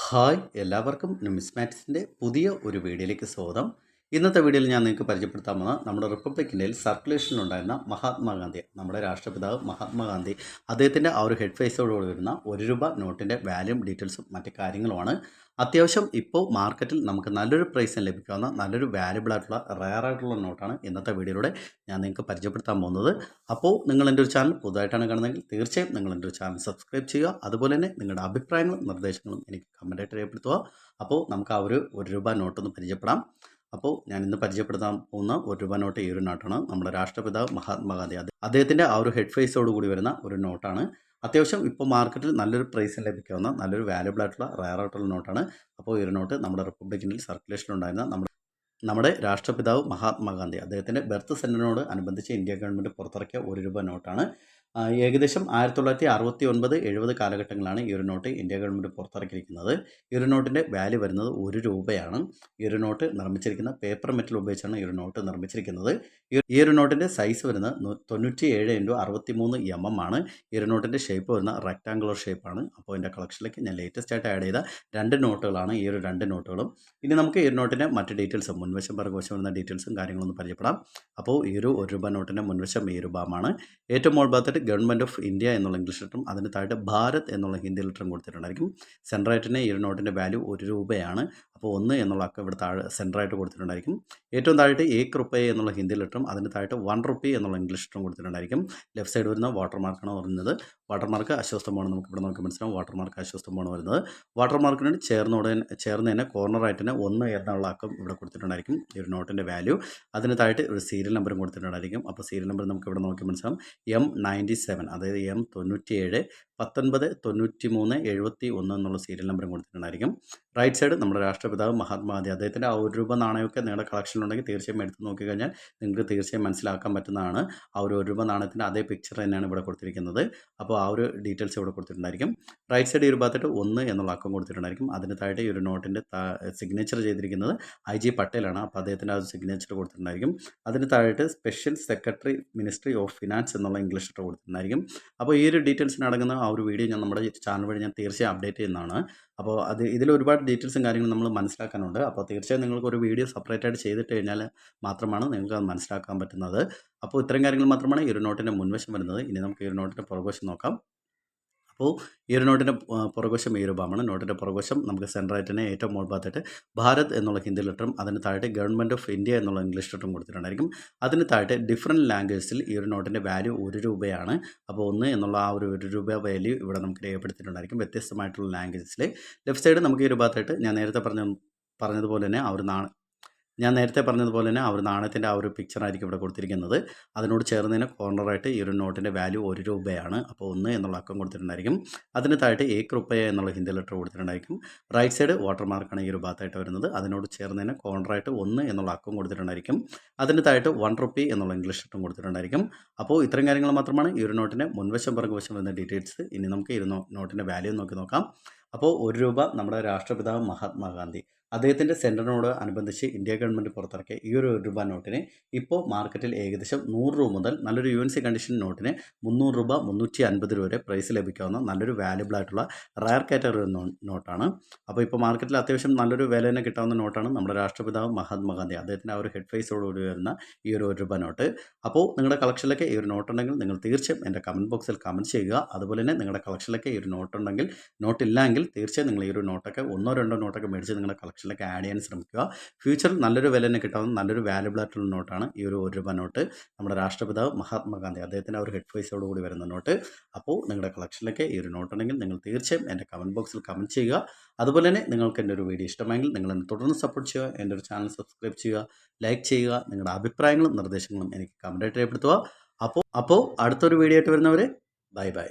Hi എല്ലാവർക്കും ന്യൂമിസ്മാറ്റിക്സിന്റെ പുതിയ ഒരു വീഡിയോയിലേക്ക് സ്വാഗതം. ഇന്നത്തെ വീഡിയോയിൽ ഞാൻ നിങ്ങൾക്ക് പരിചയപ്പെടുത്താൻ പോകുന്നത് നമ്മുടെ റിപ്പബ്ലിക് ഇന്ത്യയിൽ സർക്കുലേഷനിലുണ്ടായിരുന്ന മഹാത്മാഗാന്ധി നമ്മുടെ രാഷ്ട്രപിതാവ് മഹാത്മാഗാന്ധി അദ്ദേഹത്തിന്റെ ആ ഒരു ഹെഡ് ഫേസോടുകൂടി വരുന്ന ഒരു രൂപ നോട്ടിന്റെ വാല്യൂം ഡീറ്റെയിൽസും മറ്റു കാര്യങ്ങളുമാണ്. അത്യാവശ്യം ഇപ്പോൾ മാർക്കറ്റിൽ നമുക്ക് നല്ലൊരു പ്രൈസിന് ലഭിക്കാവുന്ന നല്ലൊരു വാല്യബിൾ ആയിട്ടുള്ള റയർ ആയിട്ടുള്ള നോട്ടാണ് ഇന്നത്തെ വീഡിയോയിലൂടെ ഞാൻ നിങ്ങൾക്ക് പരിചയപ്പെടുത്താൻ പോകുന്നത്. അപ്പോൾ നിങ്ങൾ എന്റെ ഒരു ചാനൽ പുതുതായിട്ടാണ് കാണുന്നതെങ്കിൽ തീർച്ചയായും നിങ്ങൾ എന്റെ ഒരു ചാനൽ സബ്സ്ക്രൈബ് ചെയ്യുക. അതുപോലെ തന്നെ നിങ്ങളുടെ അഭിപ്രായങ്ങളും നിർദ്ദേശങ്ങളും എനിക്ക് കമന്റായിട്ട് രേഖപ്പെടുത്തുക. അപ്പോൾ നമുക്ക് ആ ഒരു ഒരു രൂപ നോട്ടൊന്ന് പരിചയപ്പെടാം. അപ്പോൾ ഞാൻ ഇന്ന് പരിചയപ്പെടുത്താൻ പോകുന്ന ഒരു രൂപ നോട്ട് ഈ ഒരു നോട്ടാണ്. നമ്മുടെ രാഷ്ട്രപിതാവ് മഹാത്മാഗാന്ധി. അദ്ദേഹത്തിന്റെ ആ ഒരു ഹെഡ് ഫേസോട് കൂടി വരുന്ന ഒരു നോട്ടാണ്. അത്യാവശ്യം ഇപ്പോൾ മാർക്കറ്റിൽ നല്ലൊരു പ്രൈസിന് ലഭിക്കാവുന്ന നല്ലൊരു വാല്യബിൾ ആയിട്ടുള്ള റയർ ആയിട്ടുള്ള നോട്ടാണ്. അപ്പോൾ ഈ ഒരു നോട്ട് നമ്മുടെ റിപ്പബ്ലിക്കിനിൽ സർക്കുലേഷനിലുണ്ടായിരുന്ന നമ്മുടെ നമ്മുടെ രാഷ്ട്രപിതാവ് മഹാത്മാഗാന്ധി. അദ്ദേഹത്തിന്റെ ബർത്ത് സെന്ററിനോട് അനുബന്ധിച്ച് ഇന്ത്യ ഗവൺമെന്റ് പുറത്തിറക്കിയ ഒരു രൂപ നോട്ടാണ് ഏകദേശം ആയിരത്തി തൊള്ളായിരത്തി അറുപത്തി ഒൻപത് എഴുപത് കാലഘട്ടങ്ങളാണ് ഈ ഒരു നോട്ട് ഇന്ത്യ ഗവൺമെന്റ് പുറത്തിറക്കിയിരിക്കുന്നത് ഈ ഒരു നോട്ടിന്റെ വാല്യൂ വരുന്നത് ഒരു രൂപയാണ് ഈ ഒരു നോട്ട് നിർമ്മിച്ചിരിക്കുന്ന പേപ്പർ മെറ്റൽ ഉപയോഗിച്ചാണ് ഈ ഒരു നോട്ട് നിർമ്മിച്ചിരിക്കുന്നത് ഈ- ഒരു നോട്ടിന്റെ സൈസ് വരുന്നത് തൊണ്ണൂറ്റി ഏഴ് ഇന്റു അറുപത്തി മൂന്ന് എം എം ആണ് ഈ ഒരു നോട്ടിന്റെ ഷേപ്പ് വരുന്ന റെക്ടാങ്കുലർ ഷേപ്പാണ് അപ്പോൾ എന്റെ കളക്ഷനിലേക്ക് ഞാൻ ലേറ്റസ്റ്റ് ആയിട്ട് ആഡ് ചെയ്ത രണ്ട് നോട്ടുകളാണ് ഈ ഒരു രണ്ട് നോട്ടുകളും ഇനി നമുക്ക് ഈ ഒരു നോട്ടിന്റെ മറ്റ് ഡീറ്റെയിൽസും മുൻവശം പിറകുവശം വരുന്ന ഡീറ്റെയിൽസും കാര്യങ്ങളൊന്നും പരിചയപ്പെടാം അപ്പോൾ ഈ ഒരു ഒരു രൂപ നോട്ടിന്റെ മുൻവശം ഈ രൂപമാണ് ഏറ്റവും മുകൾ ഭാഗത്തായിട്ട് ഗവൺമെന്റ് ഓഫ് ഇന്ത്യ എന്നുള്ള ഇംഗ്ലീഷ് ലെറ്ററും അതിന് താഴെ ഭാരത് എന്നുള്ള ഹിന്ദി ലെറ്ററും കൊടുത്തിട്ടുണ്ടായിരിക്കും. സെൻട്രേറ്റിന് ഈ നോട്ടിന്റെ വാല്യൂ ഒരു രൂപയാണ്. അപ്പോൾ ഒന്ന് എന്നുള്ള അക്കം ഇവിടെ താഴെ സെന്ററായിട്ട് കൊടുത്തിട്ടുണ്ടായിരിക്കും. ഏറ്റവും താഴെ ഏക് റുപ്പേ എന്നുള്ള ഹിന്ദി ലെറ്ററും അതിന് താഴെ വൺ റുപ്പി എന്നുള്ള ഇംഗ്ലീഷ് ലെറ്ററും കൊടുത്തിട്ടുണ്ടായിരിക്കും. ലെഫ്റ്റ് സൈഡ് വരുന്ന വാട്ടർ മാർക്കാണ് വരുന്നത്. വാട്ടർ മാർക്ക് അശ്വസ്തമാണ് നമുക്ക് ഇവിടെ നമുക്ക് മനസ്സിലാവും. വാട്ടർ മാർക്ക് അശ്വസ്തമാണ് വരുന്നത്. വാട്ടർ മാർക്കിനോട് ചേർന്നോടെ ചേർന്ന് തന്നെ കോർണറായിട്ട് തന്നെ ഒന്ന് എന്നുള്ള അക്കം ഇവിടെ കൊടുത്തിട്ടുണ്ടായിരിക്കും. ഈ ഒരു നോട്ടിന്റെ വാല്യൂ. അതിന് താഴെ ഒരു സീരിയൽ നമ്പറും കൊടുത്തിട്ടുണ്ടായിരിക്കും. അപ്പോൾ സീരിയൽ നമ്പർ നമുക്ക് ഇവിടെ നോക്കി മനസ്സിലാവും. എം നയന്റി സെവൻ അതായത് എം തൊണ്ണൂറ്റിയേഴ് പത്തൊൻപത് തൊണ്ണൂറ്റി മൂന്ന് എഴുപത്തി ഒന്ന് എന്നുള്ള സീരിയൽ നമ്പറും കൊടുത്തിട്ടുണ്ടായിരിക്കും. റൈറ്റ് സൈഡ് നമ്മുടെ രാഷ്ട്രപിതാവ് മഹാത്മാഗാന്ധി. അദ്ദേഹത്തിന്റെ ആ ഒരു രൂപ നാണയമൊക്കെ നിങ്ങളുടെ കളക്ഷനിലുണ്ടെങ്കിൽ തീർച്ചയായും എടുത്ത് നോക്കിക്കഴിഞ്ഞാൽ നിങ്ങൾക്ക് തീർച്ചയായും മനസ്സിലാക്കാൻ പറ്റുന്നതാണ്. ആ ഒരു രൂപ നാണയത്തിന്റെ അതേ പിക്ചർ തന്നെയാണ് ഇവിടെ കൊടുത്തിരിക്കുന്നത്. അപ്പോൾ ആ ഒരു ഡീറ്റെയിൽസ് ഇവിടെ കൊടുത്തിട്ടുണ്ടായിരിക്കും. റൈറ്റ് സൈഡ് ഒരു ഭാഗത്തായിട്ട് ഒന്ന് എന്നുള്ള അക്കം കൊടുത്തിട്ടുണ്ടായിരിക്കും. അതിന് താഴെ ഈ ഒരു നോട്ടിന്റെ സിഗ്നേച്ചർ ചെയ്തിരിക്കുന്നത് ഐ ജി പട്ടേലാണ്. അപ്പോൾ അദ്ദേഹത്തിന്റെ ആ ഒരു സിഗ്നേച്ചർ കൊടുത്തിട്ടുണ്ടായിരിക്കും. അതിന് താഴെ special secretary ministry of finance എന്നുള്ള ഇംഗ്ലീഷ് കൊടുത്തിട്ടുണ്ടായിരിക്കും. അപ്പോൾ ഈ ഒരു ഡീറ്റെയിൽസിന് അടങ്ങുന്ന ആ ഒരു വീഡിയോ ഞാൻ നമ്മുടെ ചാനൽ വഴി ഞാൻ തീർച്ചയായും അപ്ഡേറ്റ് ചെയ്യുന്നതാണ്. അപ്പോൾ അത് ഇതിൽ ഒരുപാട് ഡീറ്റെയിൽസും കാര്യങ്ങളും നമ്മൾ മനസ്സിലാക്കാനുണ്ട്. അപ്പോൾ തീർച്ചയായും നിങ്ങൾക്ക് ഒരു വീഡിയോ സെപ്പറേറ്റ് ആയിട്ട് ചെയ്തിട്ട് കഴിഞ്ഞാൽ മാത്രമാണ് നിങ്ങൾക്ക് അത് മനസ്സിലാക്കാൻ പറ്റുന്നത്. അപ്പോൾ ഇത്തരം കാര്യങ്ങൾ മാത്രമാണ് ഈ ഒരു നോട്ടിന്റെ മുൻവശം വരുന്നത്. ഇനി നമുക്ക് ഈ ഒരു നോട്ടിന്റെ പുറകുവശം നോക്കാം. അപ്പോൾ ഈ ഒരു നോട്ടിന്റെ പുറകുവശം ഈ രൂപമാണ് നോട്ടിന്റെ പുറകുവശം നമുക്ക് സെന്ററായിട്ട് തന്നെ ഏറ്റവും മുകൾ ഭാഗത്തായിട്ട് ഭാരത് എന്നുള്ള ഹിന്ദി ലെറ്ററും അതിന് താഴെ ഗവൺമെന്റ് ഓഫ് ഇന്ത്യ എന്നുള്ള ഇംഗ്ലീഷ് ലെറ്ററും കൊടുത്തിട്ടുണ്ടായിരിക്കും. അതിന് താഴെ ഡിഫറെന്റ് ലാംഗ്വേജസിൽ ഈ ഒരു നോട്ടിന്റെ വാല്യൂ ഒരു രൂപയാണ്. അപ്പോൾ ഒന്ന് എന്നുള്ള ആ ഒരു ഒരു രൂപ വാല്യൂ ഇവിടെ നമുക്ക് രേഖപ്പെടുത്തിയിട്ടുണ്ടായിരിക്കും. വ്യത്യസ്തമായിട്ടുള്ള ലാംഗ്വേജസിൽ ലെഫ്റ്റ് സൈഡ് നമുക്ക് ഈ ഒരു ഭാഗത്തായിട്ട് ഞാൻ നേരത്തെ പറഞ്ഞ പറഞ്ഞതുപോലെ തന്നെ ആ ഒരു നാണ ഞാൻ നേരത്തെ പറഞ്ഞതുപോലെ തന്നെ ആ ഒരു നാണയത്തിന്റെ ആ ഒരു പിക്ചറായിരിക്കും ഇവിടെ കൊടുത്തിരിക്കുന്നത്. അതിനോട് ചേർന്നതിന് കോർണറായിട്ട് ഈ ഒരു നോട്ടിന്റെ വാല്യൂ ഒരു രൂപയാണ്. അപ്പോൾ ഒന്ന് എന്നുള്ള അക്കം കൊടുത്തിട്ടുണ്ടായിരിക്കും. അതിന് താഴെ ഏക് റുപ്പയ എന്നുള്ള ഹിന്ദി ലെറ്റർ കൊടുത്തിട്ടുണ്ടായിരിക്കും. റൈറ്റ് സൈഡ് വാട്ടർ മാർക്കാണ് ഈ ഒരു ഭാഗത്തായിട്ട് വരുന്നത്. അതിനോട് ചേർന്നതിന് കോർണറായിട്ട് ഒന്ന് എന്നുള്ള അക്കം കൊടുത്തിട്ടുണ്ടായിരിക്കും. അതിന് താഴെ വൺ റുപ്പി എന്നുള്ള ഇംഗ്ലീഷ് ലെറ്ററും കൊടുത്തിട്ടുണ്ടായിരിക്കും. അപ്പോൾ ഇത്രയും കാര്യങ്ങൾ മാത്രമാണ് ഈ ഒരു നോട്ടിന്റെ മുൻവശം പിറകുവശം വരുന്ന ഡീറ്റെയിൽസ് ഇനി നമുക്ക് ഈ നോട്ടിന്റെ വാല്യൂ നോക്കി നോക്കാം. അപ്പോൾ ഒരു രൂപ നമ്മുടെ രാഷ്ട്രപിതാവ് മഹാത്മാഗാന്ധി അദ്ദേഹത്തിന്റെ സെന്ററിനോട് അനുബന്ധിച്ച് ഇന്ത്യ ഗവൺമെന്റ് പുറത്തിറക്കിയ ഈ ഒരു രൂപ നോട്ടിന് ഇപ്പോൾ മാർക്കറ്റിൽ ഏകദേശം നൂറ് രൂപ മുതൽ നല്ലൊരു യു എൻ സി കണ്ടീഷൻ നോട്ടിന് മുന്നൂറ് രൂപ മുന്നൂറ്റി അൻപത് രൂപ വരെ പ്രൈസ് ലഭിക്കാവുന്ന നല്ലൊരു വാല്യബിൾ ആയിട്ടുള്ള റയർ കാറ്റഗറി നോട്ടാണ്. അപ്പോൾ ഇപ്പോൾ മാർക്കറ്റിൽ അത്യാവശ്യം നല്ലൊരു വില തന്നെ കിട്ടാവുന്ന നോട്ടാണ് നമ്മുടെ രാഷ്ട്രപിതാവ് മഹാത്മാഗാന്ധി അദ്ദേഹത്തിന്റെ ആ ഒരു ഹെഡ് ഫേസോടുകൂടി വരുന്ന ഈ ഒരു രൂപ നോട്ട്. അപ്പോൾ നിങ്ങളുടെ കളക്ഷനിലൊക്കെ ഈ ഒരു നോട്ട് ഉണ്ടെങ്കിൽ നിങ്ങൾ തീർച്ചയായും എന്റെ കമന്റ് ബോക്സിൽ കമന്റ് ചെയ്യുക. അതുപോലെ തന്നെ നിങ്ങളുടെ കളക്ഷനിലൊക്കെ ഈ ഒരു നോട്ട് ഉണ്ടെങ്കിൽ നോട്ടില്ലെങ്കിൽ തീർച്ചയായും നിങ്ങൾ ഈ ഒരു നോട്ടൊക്കെ ഒന്നോ രണ്ടോ നോട്ടൊക്കെ മേടിച്ച് നിങ്ങളുടെ കളക്ഷനിലേക്ക് ആഡ് ചെയ്യാൻ ശ്രമിക്കുക. ഫ്യൂച്ചറിൽ നല്ലൊരു വില തന്നെ കിട്ടാവുന്ന നല്ലൊരു വാല്യബിൾ ആയിട്ടുള്ള നോട്ടാണ് ഈ ഒരു ഒരു രൂപ നോട്ട്. നമ്മുടെ രാഷ്ട്രപിതാവ് മഹാത്മാഗാന്ധി അദ്ദേഹത്തിന്റെ ഒരു ഹെഡ് കൂടി വരുന്ന നോട്ട്. അപ്പോൾ നിങ്ങളുടെ കളക്ഷനിലേക്ക് ഈ ഒരു നോട്ട് ഉണ്ടെങ്കിൽ നിങ്ങൾ തീർച്ചയായും എന്റെ കമന്റ് ബോക്സിൽ കമന്റ് ചെയ്യുക. അതുപോലെ തന്നെ നിങ്ങൾക്ക് എന്റെ ഒരു വീഡിയോ ഇഷ്ടമെങ്കിൽ നിങ്ങൾ എന്നെ തുടർന്ന് സപ്പോർട്ട് ചെയ്യുക. എന്റെ ഒരു ചാനൽ സബ്സ്ക്രൈബ് ചെയ്യുക ലൈക്ക് ചെയ്യുക നിങ്ങളുടെ അഭിപ്രായങ്ങളും നിർദ്ദേശങ്ങളും എനിക്ക് കമന്റായിട്ട് രേഖപ്പെടുത്തുക. അപ്പോൾ അപ്പോൾ അടുത്തൊരു വീഡിയോ ആയിട്ട് വരുന്നവരെ ബൈ ബൈ